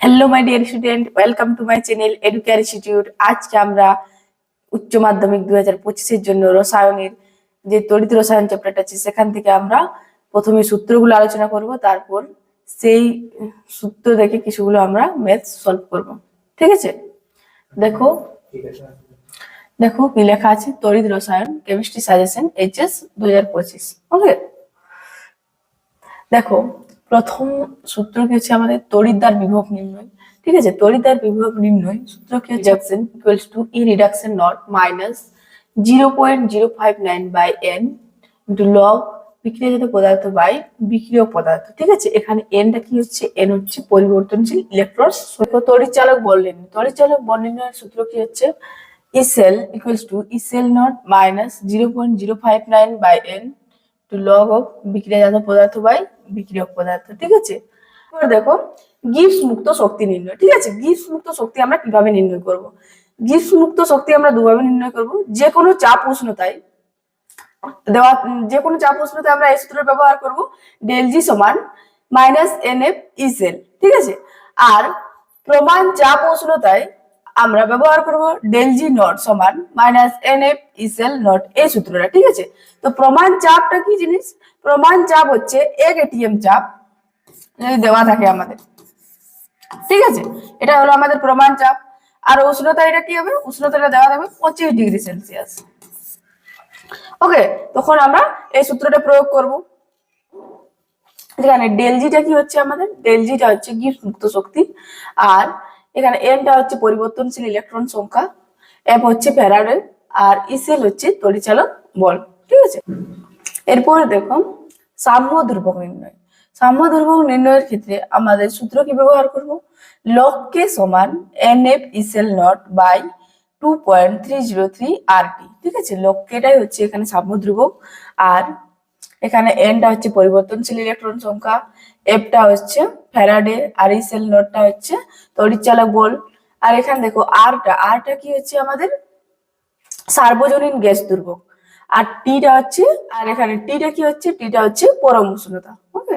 Hello my dear student welcome to my channel Educare institute আজকে আমরা উচ্চ মাধ্যমিক দুই হাজার পঁচিশের জন্য রসায়নের যে তড়িৎ রসায়ন চ্যাপ্টারটা আছে, সেখান থেকে আমরা প্রথমে সূত্রগুলো আলোচনা করব, তারপর সেই সূত্র দেখে কিছুগুলো আমরা ম্যাথ সলভ করব। ঠিক আছে? দেখো দেখো কি লেখা আছে, তড়িৎ রসায়ন কেমিস্ট্রি সাজেশন এইচএস দুই হাজার পঁচিশ। ওকে দেখো প্রথম সূত্র কি হচ্ছে আমাদের তড়িৎদ্বার বিভব নির্ণয়। ঠিক আছে? তড়িৎদ্বার বিভব নির্ণয় সূত্র কি হচ্ছে reduction equals to E reduction naught minus zero point zero five nine by N into log বিক্রিয়াজাত পদার্থ বাই বিক্রিয় পদার্থ। ঠিক আছে? এখানে এনটা কি হচ্ছে? এন হচ্ছে পরিবর্তনশীল ইলেকট্রন তড়িৎ চালক বললেন তড়িৎ বল নির্ণয়ের সূত্র কি হচ্ছে? E cell equals to E cell naught minus zero point zero five nine by N to log of বিক্রিয়াজাত পদার্থ বাই বিক্রিয়ক পদার্থ, ঠিক আছে? এবার দেখো গিফট মুক্ত শক্তি নির্ণয়, ঠিক আছে? গিফট মুক্ত শক্তি আমরা কীভাবে নির্ণয় করব? গিফট মুক্ত শক্তি আমরা দুভাবে নির্ণয় করব। যে কোনো চাপ উষ্ণতায় দেওয়া যে কোনো চাপ উষ্ণতায় আমরা এই সূত্র ব্যবহার করব, ডেল জি সমান মাইনাস এন এফ ইসেল ঠিক আছে? আর প্রমাণ চাপ উষ্ণতায় আমরা ব্যবহার করব ডেল জি নট সমান minus N F E cell naught এই সূত্রটা, ঠিক আছে? তো প্রমাণ চাপটা কি জিনিস? প্রমাণ চাপ হচ্ছে এক এটিএম চাপ দেওয়া থাকে আমাদের। ঠিক আছে? এটা হলো আমাদের প্রমাণ চাপ। আর উষ্ণতা এটা কি হবে? উষ্ণতাটা দেওয়া থাকবে পঁচিশ ডিগ্রি সেলসিয়াস। ওকে, তখন আমরা এই সূত্রটা প্রয়োগ করব। এখানে ডেলজিটা কি হচ্ছে আমাদের? ডেলজিটা হচ্ছে গিফট মুক্ত শক্তি। আর এখানে এনটা হচ্ছে পরিবর্তনশীল ইলেকট্রন সংখ্যা এফ হচ্ছে ফ্যারাডে আর ইসেল হচ্ছে তড়িচালক বল, ঠিক আছে? এরপরে দেখো সাম্য ধ্রুবক নির্ণয়। সাম্য ধ্রুবক নির্ণয়ের ক্ষেত্রে আমাদের সূত্র কি ব্যবহার করব? লককে সমান N F E cell naught by two point three zero three R T ঠিক আছে? লক্ষ্যটাই হচ্ছে এখানে সাম্য ধ্রুবক, আর এখানে এনটা হচ্ছে পরিবর্তনশীল ইলেকট্রন সংখ্যা এফটা হচ্ছে ফ্যারাডে আর ইসেল সেল নোটটা হচ্ছে তড়িৎচালক বল। আর এখানে দেখো আরটা আরটা কি হচ্ছে আমাদের? সার্বজনীন গ্যাস দুর্ভোগ। আর টিটা হচ্ছে, আর এখানে টিটা কি হচ্ছে? টিটা হচ্ছে পরম উষ্ণতা ওকে